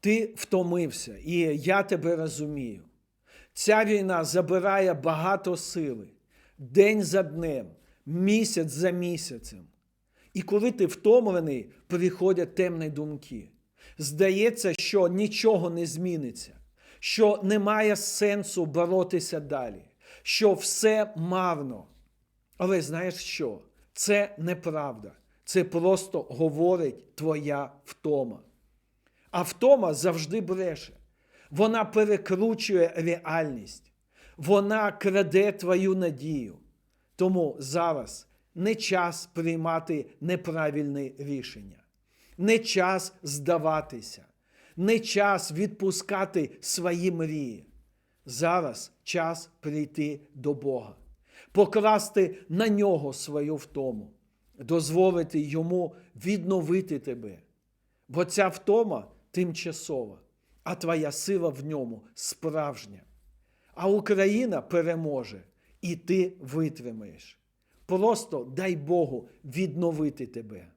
Ти втомився, і я тебе розумію. Ця війна забирає багато сили день за днем, місяць за місяцем. І коли ти втомлений, приходять темні думки. Здається, що нічого не зміниться, що немає сенсу боротися далі, що все марно. Але знаєш що? Це неправда. Це просто говорить твоя втома. А втома завжди бреше. Вона перекручує реальність. Вона краде твою надію. Тому зараз не час приймати неправильні рішення, не час здаватися, не час відпускати свої мрії. Зараз час прийти до Бога, покласти на нього свою втому, дозволити йому відновити тебе. Бо ця втома тимчасова, а твоя сила в ньому справжня. А Україна переможе, і ти витримаєш. Просто дай Богу відновити тебе.